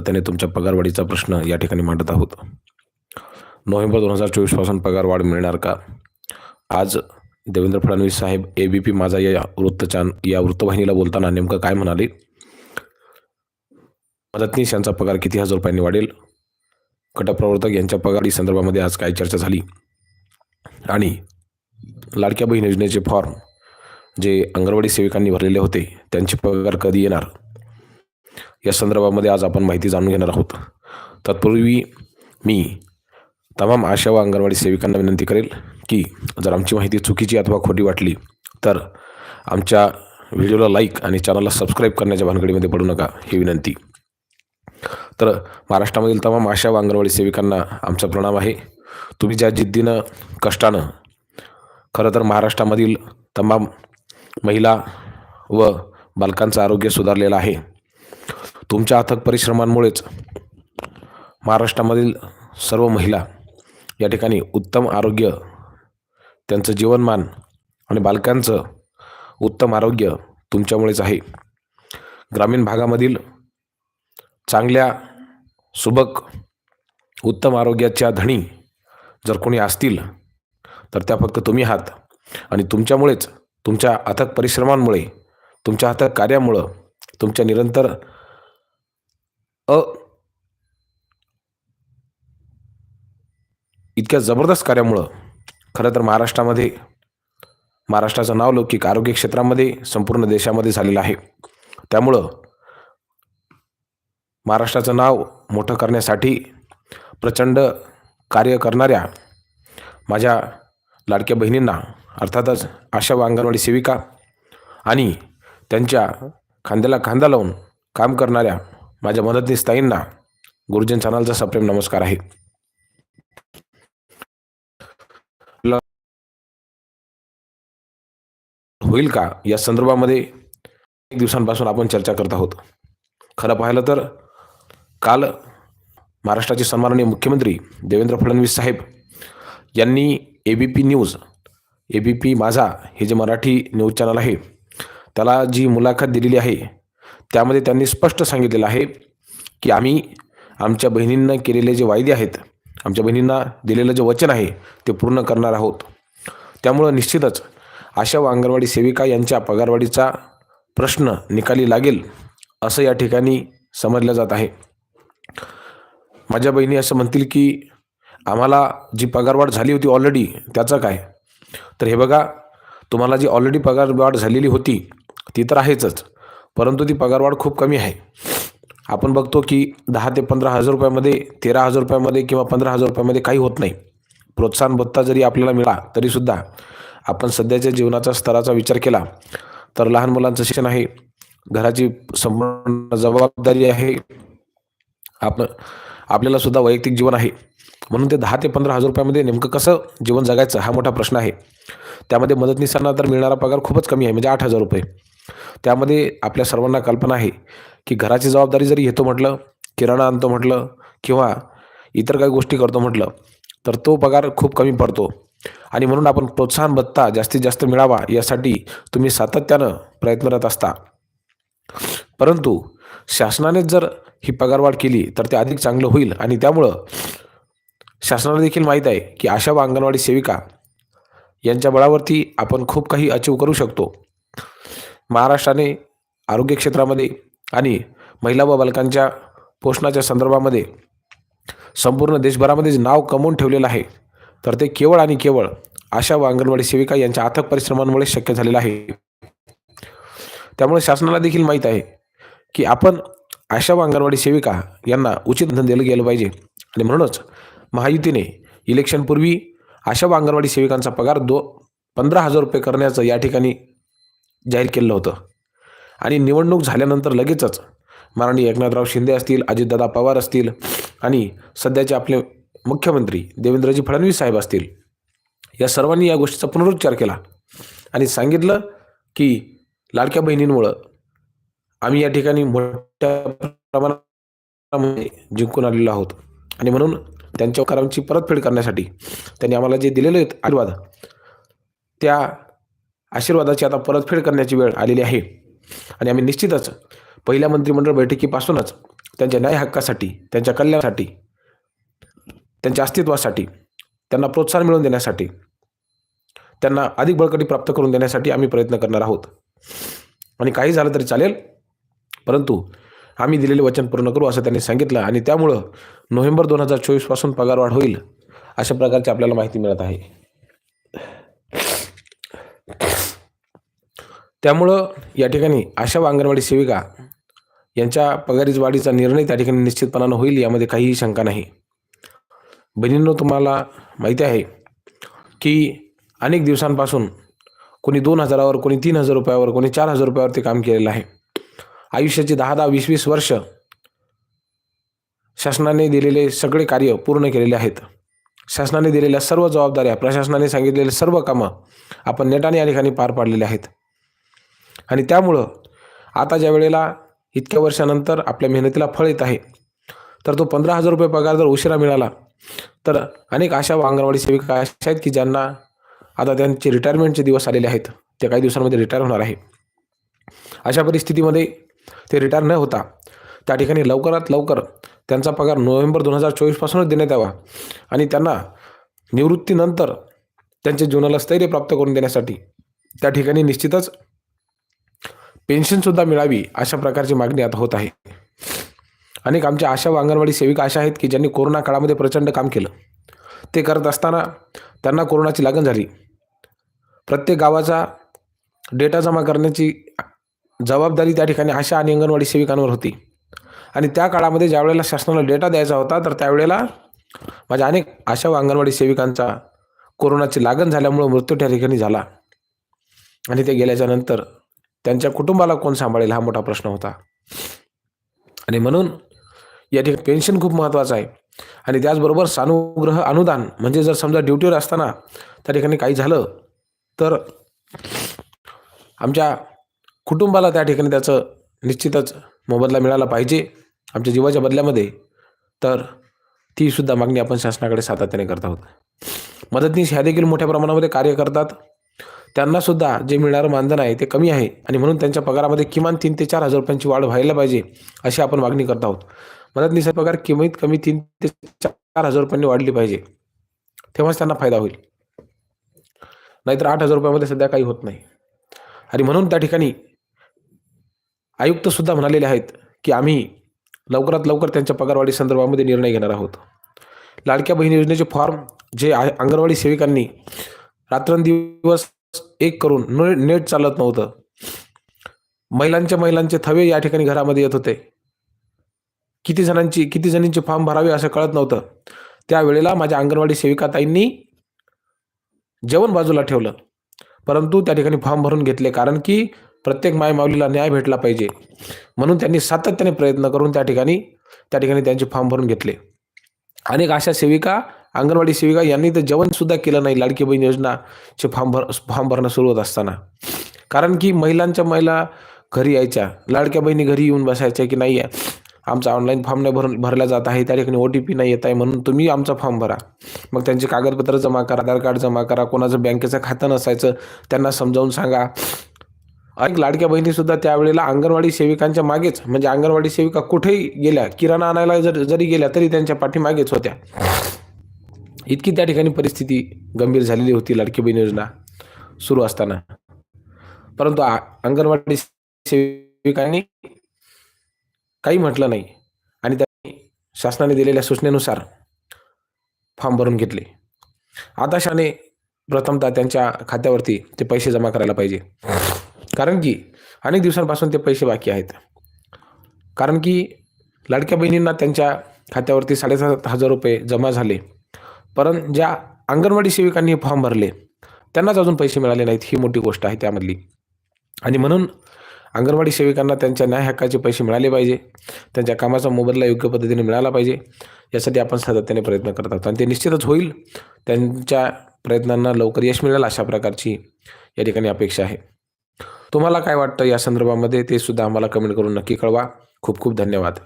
त्याने तुमच्या पगारवाढीचा प्रश्न या ठिकाणी मांडत आहोत. नोव्हेंबर दोन हजार चोवीसपासून पगारवाढ मिळणार का? आज देवेंद्र फडणवीस साहेब ए बी पी माझा या वृत्तचान या वृत्तवाहिनीला बोलताना नेमकं काय म्हणाले? मदतनीस यांचा पगार किती हजार रुपयांनी वाढेल? गटप्रवर्तक यांच्या पगारी संदर्भामध्ये आज काय चर्चा झाली? आणि लाडक्या बहीण योजनेचे फॉर्म जे अंगणवाडी सेविकांनी भरलेले होते त्यांचे पगार कधी येणार? या संदर्भामध्ये आज आपण माहिती जाणून घेणार आहोत. तत्पूर्वी मी तमाम आशा व अंगणवाडी सेविकांना विनंती करेल की जर आमची माहिती चुकीची अथवा खोटी वाटली तर आमच्या व्हिडिओला लाईक आणि चॅनलला सबस्क्राईब करण्याच्या भानगडीमध्ये पडू नका ही विनंती. तर महाराष्ट्रामधील तमाम आशा व अंगणवाडी सेविकांना आमचा प्रणाम आहे. तुम्ही ज्या जिद्दीनं कष्टानं खरं तर महाराष्ट्रामधील तमाम महिला व बालकांचं आरोग्य सुधारलेलं आहे तुमच्या अथक परिश्रमांमुळेच महाराष्ट्रामधील सर्व महिला या ठिकाणी उत्तम आरोग्य त्यांचं जीवनमान आणि बालकांचं उत्तम आरोग्य तुमच्यामुळेच आहे. ग्रामीण भागामधील चांगल्या सुबक उत्तम आरोग्याच्या धणी जर कोणी असतील तर त्या फक्त तुम्ही आहात. आणि तुमच्यामुळेच तुमच्या अथक परिश्रमांमुळे तुमच्या अथक कार्यामुळं तुमच्या निरंतर अ. इतक्या जबरदस्त कार्यामुळं खरं तर महाराष्ट्रामध्ये महाराष्ट्राचं नाव लौकिक आरोग्य क्षेत्रामध्ये संपूर्ण देशामध्ये झालेलं आहे. त्यामुळं महाराष्ट्राचं नाव मोठं करण्यासाठी प्रचंड कार्य करणाऱ्या माझ्या लाडक्या बहिणींना अर्थातच आशा व अंगणवाडी सेविका आणि त्यांच्या खांद्याला खांदा लावून काम करणाऱ्या माझ्या मदतनीस ताईंना गुरुजन चॅनलचा सप्रेम नमस्कार आहे. ल- होईल का? या संदर्भामध्ये एक दिवसांपासून आपण चर्चा करत आहोत. खरं पाहिलं तर काल महाराष्ट्राचे सन्माननीय मुख्यमंत्री देवेंद्र फडणवीस साहेब यांनी A B P news A B P Majha हे जे मराठी न्यूज चॅनल आहे त्याला जी मुलाखत दिलेली आहे त्यामध्ये त्यांनी स्पष्ट सांगितलेलं आहे की आम्ही आमच्या बहिणींना केलेले जे वायदे आहेत आमच्या बहिणींना दिलेलं जे वचन आहे ते पूर्ण करणार आहोत. त्यामुळं निश्चितच आशा व अंगणवाडी सेविका यांच्या पगारवाढीचा प्रश्न निकाली लागेल असं या ठिकाणी समजलं जात आहे. माझ्या बहिणी असं म्हणतील की आम्हाला जी पगारवाढ झाली होती ऑलरेडी त्याचं काय? तर हे बघा तुम्हाला जी ऑलरेडी पगारवाढ झालेली होती ती तर आहेच परंतु ती पगारवाढ खूप कमी आहे. आपण बघतो की दहा ते पंधरा हजार रुपयामध्ये तेरा हजार रुपयामध्ये किंवा पंधरा हजार रुपयामध्ये काही होत नाही. प्रोत्साहन भत्ता जरी आपल्याला मिळाला तरीसुद्धा आपण सध्याच्या जीवनाचा स्तराचा विचार केला तर लहान मुलांचं शिक्षण आहे. घराची संपूर्ण जबाबदारी आहे. आपण आपल्याला सुद्धा वैयक्तिक जीवन आहे. म्हणून ते दहा ते पंधरा हजार रुपयामध्ये नेमकं कसं जीवन जगायचं हा मोठा प्रश्न आहे. त्यामध्ये मदतनीसांना तर मिळणारा पगार खूपच कमी आहे म्हणजे आठ हजार रुपये. त्यामध्ये आपल्या सर्वांना कल्पना आहे की घराची जबाबदारी जरी घेतो म्हटलं किराणा आणतो म्हटलं किंवा इतर काही गोष्टी करतो म्हटलं तर तो पगार खूप कमी पडतो. आणि म्हणून आपण प्रोत्साहन भत्ता जास्तीत जास्त मिळावा यासाठी तुम्ही सातत्यानं प्रयत्नरत असता. परंतु शासनानेच जर ही पगारवाढ केली तर ते अधिक चांगलं होईल. आणि त्यामुळं शासनाला देखील माहीत आहे की आशा व अंगणवाडी सेविका यांच्या बळावरती आपण खूप काही अचीव करू शकतो. महाराष्ट्राने आरोग्य क्षेत्रामध्ये आणि महिला व बालकांच्या पोषणाच्या संदर्भामध्ये संपूर्ण देशभरामध्ये जे नाव कमवून ठेवलेलं आहे तर ते केवळ आणि केवळ आशा व अंगणवाडी सेविका यांच्या अथक परिश्रमांमुळे शक्य झालेलं आहे. त्यामुळे शासनाला देखील माहीत आहे की आपण आशा व अंगणवाडी सेविका यांना उचित धन दिलं गेलं पाहिजे आणि म्हणूनच महायुतीने इलेक्शनपूर्वी आशा व अंगणवाडी सेविकांचा पगार दो पंधरा हजार रुपये करण्याचं या ठिकाणी जाहीर केलं होतं. आणि निवडणूक झाल्यानंतर लगेचच माननीय एकनाथराव शिंदे असतील अजितदादा पवार असतील आणि सध्याचे आपले मुख्यमंत्री देवेंद्रजी फडणवीस साहेब असतील या सर्वांनी या गोष्टीचा पुनरुच्चार केला. आणि सांगितलं की लाडक्या बहिणींमुळं आम्ही या ठिकाणी मोठ्या प्रमाणामध्ये जिंकून आलेलो आहोत. आणि म्हणून त्यांच्या करांची परतफेड करण्यासाठी त्यांनी आम्हाला जे दिलेले आहेत आशीर्वाद त्या आशीर्वादाची आता परतफेड करण्याची वेळ आलेली आहे. आणि आम्ही निश्चितच पहिल्या मंत्रिमंडळ बैठकीपासूनच त्यांच्या न्याय हक्कासाठी त्यांच्या कल्याणासाठी त्यांच्या अस्तित्वासाठी त्यांना प्रोत्साहन मिळवून देण्यासाठी त्यांना अधिक बळकटी प्राप्त करून देण्यासाठी आम्ही प्रयत्न करणार आहोत. आणि काही झालं तरी चालेल परंतु आम्ही दिलेले वचन पूर्ण करू असं त्यांनी सांगितलं आणि त्यामुळं नोव्हेंबर दोन हजार चोवीसपासून पगारवाढ होईल अशा प्रकारची आपल्याला माहिती मिळत आहे. त्यामुळं या ठिकाणी आशा व अंगणवाडी सेविका यांच्या पगारीच वाढीचा निर्णय त्या ठिकाणी निश्चितपणानं होईल यामध्ये काहीही शंका नाही. बहिणींनो तुम्हाला माहिती आहे की अनेक दिवसांपासून कोणी दोन हजारावर कोणी तीन हजार रुपयावर कोणी चार हजार रुपयावरती काम केलेलं आहे. आयुष्याची दहा दहा वीस वीस वर्ष शासनाने दिलेले सगळे कार्य पूर्ण केलेले आहेत. शासनाने दिलेल्या सर्व जबाबदाऱ्या प्रशासनाने सांगितलेले सर्व कामं आपण नेटाने या ठिकाणी पार पाडलेले आहेत. आणि त्यामुळं आता ज्या वेळेला इतक्या वर्षानंतर आपल्या मेहनतीला फळ येत आहे तर तो पंधरा हजार रुपये पगार जर उशिरा मिळाला तर अनेक अशा अंगणवाडी सेविका अशा आहेत की ज्यांना आता त्यांचे रिटायरमेंटचे दिवस आलेले आहेत ते काही दिवसांमध्ये रिटायर होणार आहे. अशा परिस्थितीमध्ये ते रिटायर न होता त्या ठिकाणी लवकरात लवकर त्यांचा पगार नोव्हेंबर दोन हजार चोवीसपासूनच देण्यात यावा आणि त्यांना निवृत्तीनंतर त्यांच्या जीवनाला स्थैर्य प्राप्त करून देण्यासाठी त्या ठिकाणी निश्चितच पेन्शनसुद्धा मिळावी अशा प्रकारची मागणी आता होत आहे. अनेक आमच्या आशा व अंगणवाडी सेविका अशा आहेत की ज्यांनी कोरोना काळामध्ये प्रचंड काम केलं. ते करत असताना त्यांना कोरोनाची लागण झाली. प्रत्येक गावाचा डेटा जमा करण्याची जबाबदारी त्या ठिकाणी आशा आणि अंगणवाडी सेविकांवर होती. आणि त्या काळामध्ये ज्यावेळेला शासनाला डेटा द्यायचा होता तर त्यावेळेला माझ्या अनेक आशा व अंगणवाडी सेविकांचा कोरोनाची लागण झाल्यामुळं मृत्यू त्या ठिकाणी झाला. आणि ते गेल्याच्यानंतर त्यांच्या कुटुंबाला कोण सांभाळेल हा मोठा प्रश्न होता. आणि म्हणून या ठिकाणी पेन्शन खूप महत्त्वाचं आहे. आणि त्याचबरोबर सानुग्रह अनुदान म्हणजे जर समजा ड्युटीवर असताना त्या ठिकाणी काही झालं तर आमच्या कुटुंबाला त्या ठिकाणी त्याचं निश्चितच मोबदला मिळाला पाहिजे. आमच्या जीवाच्या बदल्यामध्ये तर तीसुद्धा मागणी आपण शासनाकडे सातत्याने करत आहोत. मदतनीस ह्या देखील मोठ्या प्रमाणामध्ये कार्य करतात. त्यांनासुद्धा जे मिळणारं मानधन आहे ते कमी आहे आणि म्हणून त्यांच्या पगारामध्ये किमान तीन ते चार हजार रुपयांची वाढ व्हायला पाहिजे अशी आपण मागणी करत आहोत. मदतनीस पगार किमीत कमी तीन ते चार हजार रुपयांनी वाढली पाहिजे तेव्हाच त्यांना फायदा होईल. नाहीतर आठ हजार रुपयामध्ये सध्या काही होत नाही. आणि म्हणून त्या ठिकाणी आयुक्तसुद्धा म्हणालेले आहेत की आम्ही लवकरात लवकर त्यांच्या पगारवाढी संदर्भामध्ये निर्णय घेणार आहोत. लाडक्या बहीण योजनेचे फॉर्म जे अंगणवाडी सेविकांनी रात्रंदिवस एक करून नेट चालत नव्हतं. महिलांच्या महिलांचे थवे या ठिकाणी घरामध्ये येत होते. किती जणांची किती जणींचे फॉर्म भरावे असं कळत नव्हतं. त्यावेळेला माझ्या अंगणवाडी सेविकाताईंनी जेवण बाजूला ठेवलं. परंतु त्या ठिकाणी फॉर्म भरून घेतले कारण की प्रत्येक मायमाऊलीला न्याय भेटला पाहिजे. म्हणून त्यांनी सातत्याने प्रयत्न करून त्या ठिकाणी त्या ठिकाणी त्यांचे फॉर्म भरून घेतले. अनेक अशा सेविका अंगणवाडी सेविका यांनी तर जेवणसुद्धा केलं नाही लाडकी बहीण योजनाचे फॉर्म भर फॉर्म भरणं सुरू होत असताना. कारण की महिलांच्या महिला घरी यायच्या लाडक्या बहिणी घरी येऊन बसायच्या की नाही आमचा ऑनलाईन फॉर्म नाही भर भरला जात आहे त्या ठिकाणी ओ टी पी नाही येत आहे म्हणून तुम्ही आमचा फॉर्म भरा. मग त्यांचे कागदपत्र जमा करा आधार कार्ड जमा करा कोणाचं बँकेचं खातं नसायचं त्यांना समजावून सांगा. अनेक लाडक्या बहिणीसुद्धा त्यावेळेला अंगणवाडी सेविकांच्या मागेच म्हणजे अंगणवाडी सेविका कुठेही गेल्या किराणा आणायला जर जरी गेल्या तरी त्यांच्या पाठीमागेच होत्या. इतकी त्या ठिकाणी परिस्थिती गंभीर झालेली होती लाडकी बहीण योजना सुरू असताना. परंतु अंगणवाडी सेविकांनी काही म्हटलं नाही आणि त्यांनी शासनाने दिलेल्या सूचनेनुसार फॉर्म भरून घेतले. आता शाने प्रथमतः त्यांच्या खात्यावरती ते पैसे जमा करायला पाहिजे. कारण की अनेक दिवसांपासून ते पैसे बाकी आहेत. कारण की लाडक्या बहिणींना त्यांच्या खात्यावरती साडेसात हजार रुपये जमा झाले. परं ज्या अंगणवाडी सेविकांनी फॉर्म भरले त्यांनाच अजून पैसे मिळाले नाहीत ही मोठी गोष्ट आहे त्यामधली. आणि म्हणून अंगणवाडी सेविकांना त्यांच्या न्याय हक्काचे पैसे मिळाले पाहिजे त्यांच्या कामाचा मोबदला योग्य पद्धतीने मिळाला पाहिजे यासाठी आपण सातत्याने प्रयत्न करत आहोत. आणि ते निश्चितच होईल त्यांच्या प्रयत्नांना लवकर यश मिळेल अशा प्रकारची या ठिकाणी अपेक्षा आहे. तुम्हाला काय वाटतं या संदर्भामध्ये ते सुद्धा आम्हाला कमेंट करून नक्की कळवा. खूप खूप धन्यवाद.